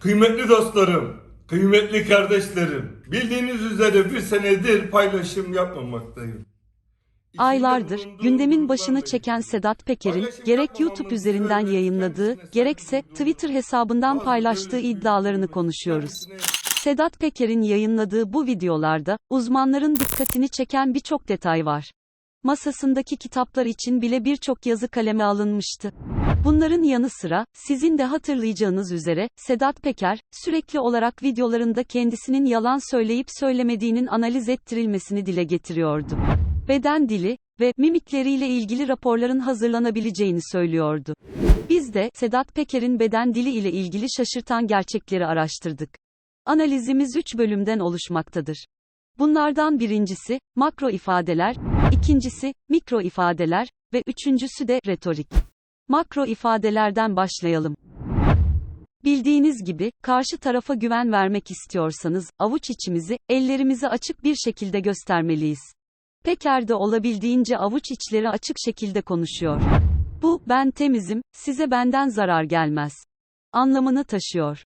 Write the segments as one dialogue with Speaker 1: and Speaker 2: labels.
Speaker 1: Kıymetli dostlarım, kıymetli kardeşlerim, bildiğiniz üzere bir senedir paylaşım yapmamaktayım.
Speaker 2: Aylardır
Speaker 1: bulunduğum
Speaker 2: gündemin başını çeken Sedat Peker'in
Speaker 1: paylaşım
Speaker 2: gerek
Speaker 1: yapmamamın
Speaker 2: YouTube üzerinden
Speaker 1: sebebi
Speaker 2: yayınladığı,
Speaker 1: kendisine
Speaker 2: gerekse Twitter hesabından
Speaker 1: bazı
Speaker 2: paylaştığı iddialarını konuşuyoruz.
Speaker 1: kendisine
Speaker 2: Sedat Peker'in yayınladığı bu videolarda uzmanların dikkatini çeken birçok detay var. Masasındaki kitaplar için bile birçok yazı kaleme alınmıştı. Bunların yanı sıra, sizin de hatırlayacağınız üzere, Sedat Peker, sürekli olarak videolarında kendisinin yalan söyleyip söylemediğinin analiz ettirilmesini dile getiriyordu. Beden dili ve mimikleriyle ilgili raporların hazırlanabileceğini söylüyordu. Biz de, Sedat Peker'in beden dili ile ilgili şaşırtan gerçekleri araştırdık. Analizimiz 3 bölümden oluşmaktadır. Bunlardan birincisi, makro ifadeler, ikincisi, mikro ifadeler ve üçüncüsü de retorik. Makro ifadelerden başlayalım. Bildiğiniz gibi, karşı tarafa güven vermek istiyorsanız, avuç içimizi, ellerimizi açık bir şekilde göstermeliyiz. Peker de olabildiğince avuç içleri açık şekilde konuşuyor. Bu, ben temizim, size benden zarar gelmez. Anlamını taşıyor.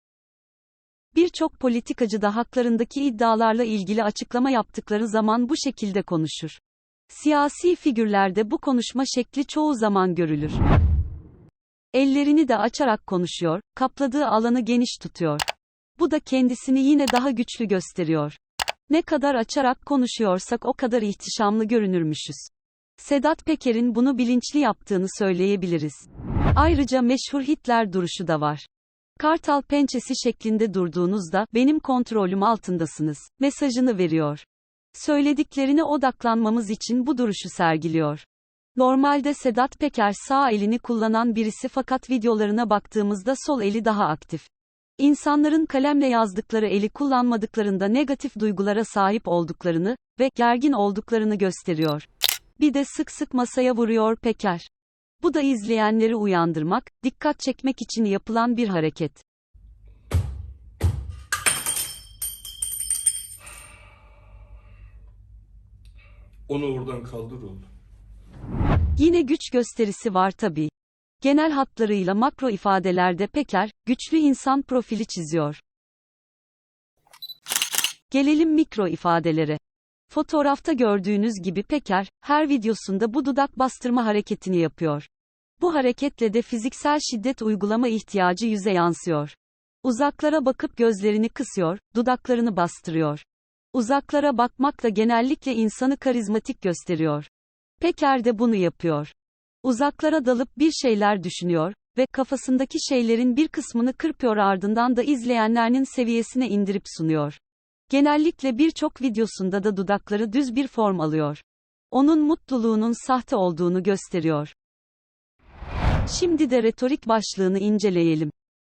Speaker 2: Birçok politikacı da haklarındaki iddialarla ilgili açıklama yaptıkları zaman bu şekilde konuşur. Siyasi figürlerde bu konuşma şekli çoğu zaman görülür. Ellerini de açarak konuşuyor, kapladığı alanı geniş tutuyor. Bu da kendisini yine daha güçlü gösteriyor. Ne kadar açarak konuşuyorsak o kadar ihtişamlı görünürmüşüz. Sedat Peker'in bunu bilinçli yaptığını söyleyebiliriz. Ayrıca meşhur Hitler duruşu da var. Kartal pençesi şeklinde durduğunuzda benim kontrolüm altındasınız mesajını veriyor. Söylediklerine odaklanmamız için bu duruşu sergiliyor. Normalde Sedat Peker sağ elini kullanan birisi fakat videolarına baktığımızda sol eli daha aktif. İnsanların kalemle yazdıkları eli kullanmadıklarında negatif duygulara sahip olduklarını ve gergin olduklarını gösteriyor. Bir de sık sık masaya vuruyor Peker. Bu da izleyenleri uyandırmak, dikkat çekmek için yapılan bir hareket.
Speaker 1: Onu oradan kaldır oğlum.
Speaker 2: Yine güç gösterisi var tabii. Genel hatlarıyla makro ifadelerde Peker, güçlü insan profili çiziyor. Gelelim mikro ifadelere. Fotoğrafta gördüğünüz gibi Peker, her videosunda bu dudak bastırma hareketini yapıyor. Bu hareketle de fiziksel şiddet uygulama ihtiyacı yüze yansıyor. Uzaklara bakıp gözlerini kısıyor, dudaklarını bastırıyor. Uzaklara bakmak da genellikle insanı karizmatik gösteriyor. Peker de bunu yapıyor. Uzaklara dalıp bir şeyler düşünüyor ve kafasındaki şeylerin bir kısmını kırpıyor ardından da izleyenlerinin seviyesine indirip sunuyor. Genellikle birçok videosunda da dudakları düz bir form alıyor. Onun mutluluğunun sahte olduğunu gösteriyor. Şimdi de retorik başlığını inceleyelim.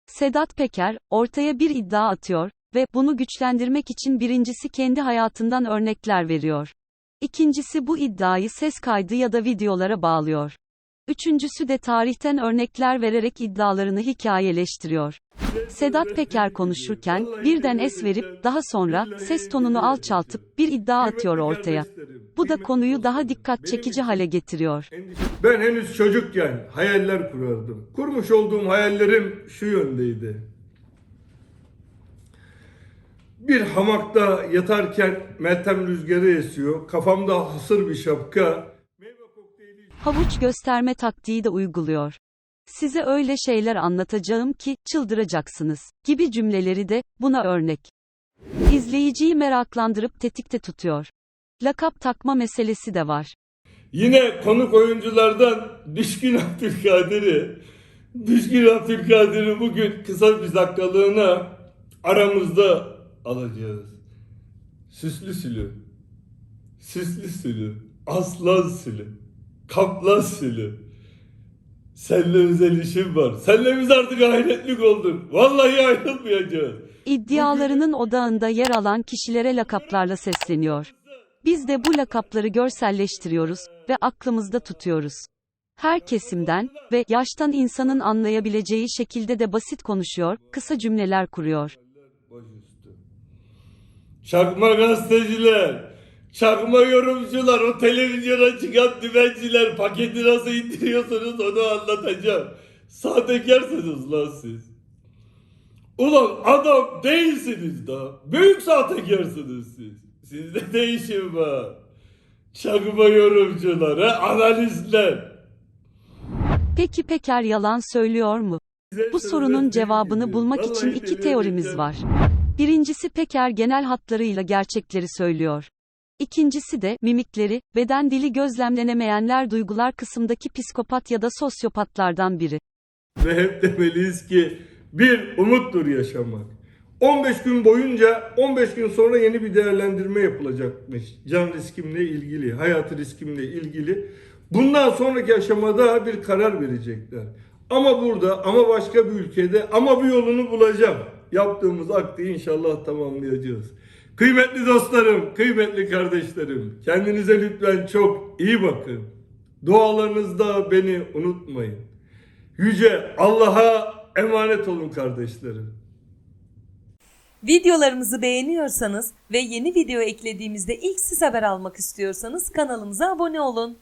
Speaker 2: Sedat Peker, ortaya bir iddia atıyor ve bunu güçlendirmek için birincisi kendi hayatından örnekler veriyor. İkincisi bu iddiayı ses kaydı ya da videolara bağlıyor. Üçüncüsü de tarihten örnekler vererek iddialarını hikayeleştiriyor. Sedat Peker konuşurken, birden es verip, daha sonra, ses tonunu alçaltıp, bir iddia atıyor ortaya. Bu da konuyu daha dikkat çekici hale getiriyor.
Speaker 1: Ben henüz çocukken hayaller kurardım. Kurmuş olduğum hayallerim şu yöndeydi. Bir hamakta yatarken Meltem rüzgarı esiyor. Kafamda hasır bir şapka.
Speaker 2: Havuç gösterme taktiği de uyguluyor. Size öyle şeyler anlatacağım ki, çıldıracaksınız, gibi cümleleri de, buna örnek. İzleyiciyi meraklandırıp tetikte tutuyor. Lakap takma meselesi de var.
Speaker 1: Yine konuk oyunculardan Düşkün Abdülkadir'i Düşkün Abdülkadir'i bugün kısa bir dakikalığına aramızda alacağız. Süslü sülü, süslü sülü, aslan sülü, kaplan sülü. Seninle özel işim var. Seninle biz artık ahiretlik olduk. Vallahi ayrılmayacağız.
Speaker 2: İddialarının odağında yer alan kişilere lakaplarla sesleniyor. Biz de bu lakapları görselleştiriyoruz ve aklımızda tutuyoruz. Her kesimden ve yaştan insanın anlayabileceği şekilde de basit konuşuyor, kısa cümleler kuruyor.
Speaker 1: Çakma gazeteciler, çakma yorumcular, o televizyona çıkan dümenciler paketi nasıl indiriyorsunuz onu anlatacağım. Sahtekarsınız lan siz.
Speaker 3: Ulan adam değilsiniz da. Büyük sahtekarsınız siz. Sizde değişim var. Çakma yorumculara analizler.
Speaker 2: Peki Peker yalan söylüyor mu? Bu sorunun cevabını bulmak için iki teorimiz var. Birincisi Peker genel hatlarıyla gerçekleri söylüyor. İkincisi de mimikleri, beden dili gözlemlenemeyenler duygular kısımdaki psikopat ya da sosyopatlardan biri.
Speaker 1: Ve hep demeliyiz ki bir umuttur yaşamak. 15 gün boyunca 15 gün sonra yeni bir değerlendirme yapılacakmış. Can riskimle ilgili, hayat riskimle ilgili. Bundan sonraki aşamada bir karar verecekler. Ama burada, ama başka bir ülkede, ama bir yolunu bulacağım. Yaptığımız akdı inşallah tamamlayacağız. Kıymetli dostlarım, kıymetli kardeşlerim, kendinize lütfen çok iyi bakın. Dualarınızda beni unutmayın. Yüce Allah'a emanet olun kardeşlerim.
Speaker 4: Videolarımızı beğeniyorsanız ve yeni video eklediğimizde ilk siz haber almak istiyorsanız kanalımıza abone olun.